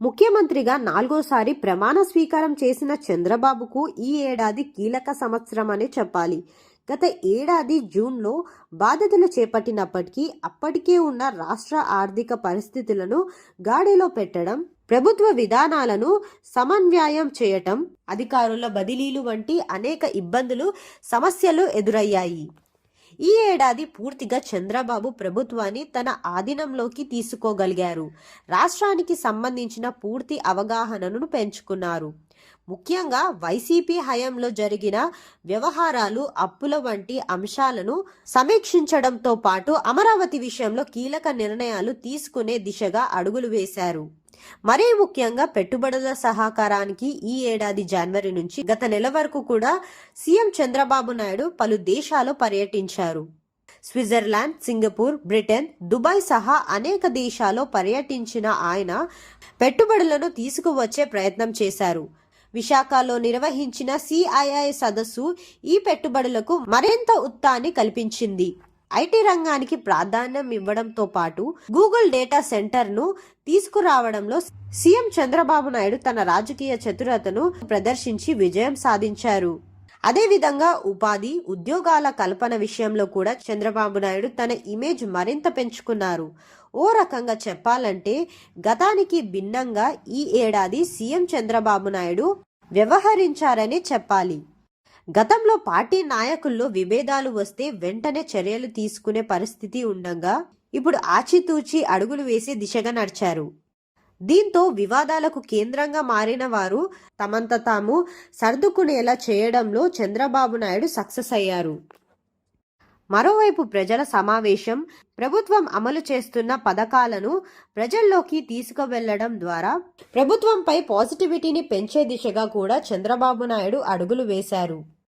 ముఖ్యమంత్రిగా నాలుగోసారి ప్రమాణ స్వీకారం చేసిన చంద్రబాబుకు ఈ ఏడాది కీలక సంవత్సరం అనే చెప్పాలి. గత ఏడాది జూన్లో బాధ్యతలు చేపట్టినప్పటికీ అప్పటికే ఉన్న రాష్ట్ర ఆర్థిక పరిస్థితులను గాడిలో పెట్టడం ప్రభుత్వ విధానాలను సమన్వయం చేయటం అధికారుల బదిలీలు వంటి అనేక ఇబ్బందులు సమస్యలు ఎదురయ్యాయి. ఈ ఏడాది పూర్తిగా చంద్రబాబు ప్రభుత్వాన్ని తన ఆధీనంలోకి తీసుకోగలిగారు. రాష్ట్రానికి సంబంధించిన పూర్తి అవగాహనను పెంచుకున్నారు. ముఖ్యంగా వైసీపీ హయాంలో జరిగిన వ్యవహారాలు అప్పుల వంటి అంశాలను సమీక్షించడంతో పాటు అమరావతి విషయంలో కీలక నిర్ణయాలు తీసుకునే దిశగా అడుగులు వేశారు. మరీ ముఖ్యంగా పెట్టుబడుల సహకారానికి ఈ ఏడాది జనవరి నుంచి గత నెల వరకు కూడా సీఎం చంద్రబాబు నాయుడు పలు దేశాలు పర్యటించారు. స్విట్జర్లాండ్ సింగపూర్ బ్రిటన్ దుబాయ్ సహా అనేక దేశాల్లో పర్యటించిన ఆయన పెట్టుబడులను తీసుకువచ్చే ప్రయత్నం చేశారు. విశాఖలో నిర్వహించిన సిఐఐ సదస్సు ఈ పెట్టుబడులకు మరింత ఉత్తాన్ని కల్పించింది. ఐటీ రంగానికి ప్రాధాన్యం ఇవ్వడంతో పాటు గూగుల్ డేటా సెంటర్ను తీసుకురావడంలో సీఎం చంద్రబాబు నాయుడు తన రాజకీయ చతురతను ప్రదర్శించి విజయం సాధించారు. అదేవిధంగా ఉపాధి ఉద్యోగాల కల్పన విషయంలో కూడా చంద్రబాబు నాయుడు తన ఇమేజ్ మరింత పెంచుకున్నారు. ఓ రకంగా చెప్పాలంటే గతానికి భిన్నంగా ఈ ఏడాది సీఎం చంద్రబాబు నాయుడు వ్యవహరించారని చెప్పాలి. గతంలో పార్టీ నాయకుల్లో విభేదాలు వస్తే వెంటనే చర్యలు తీసుకునే పరిస్థితి ఉండగా ఇప్పుడు ఆచితూచి అడుగులు వేసే దిశగా నడిచారు. దీంతో వివాదాలకు కేంద్రంగా మారిన వారు తమంత తాము సర్దుకునేలా చేయడంలో చంద్రబాబు నాయుడు సక్సెస్ అయ్యారు. మరోవైపు ప్రజల సమావేశం ప్రభుత్వం అమలు చేస్తున్న పథకాలను ప్రజల్లోకి తీసుకువెళ్ళడం ద్వారా ప్రభుత్వంపై పాజిటివిటీని పెంచే దిశగా కూడా చంద్రబాబు నాయుడు అడుగులు వేశారు.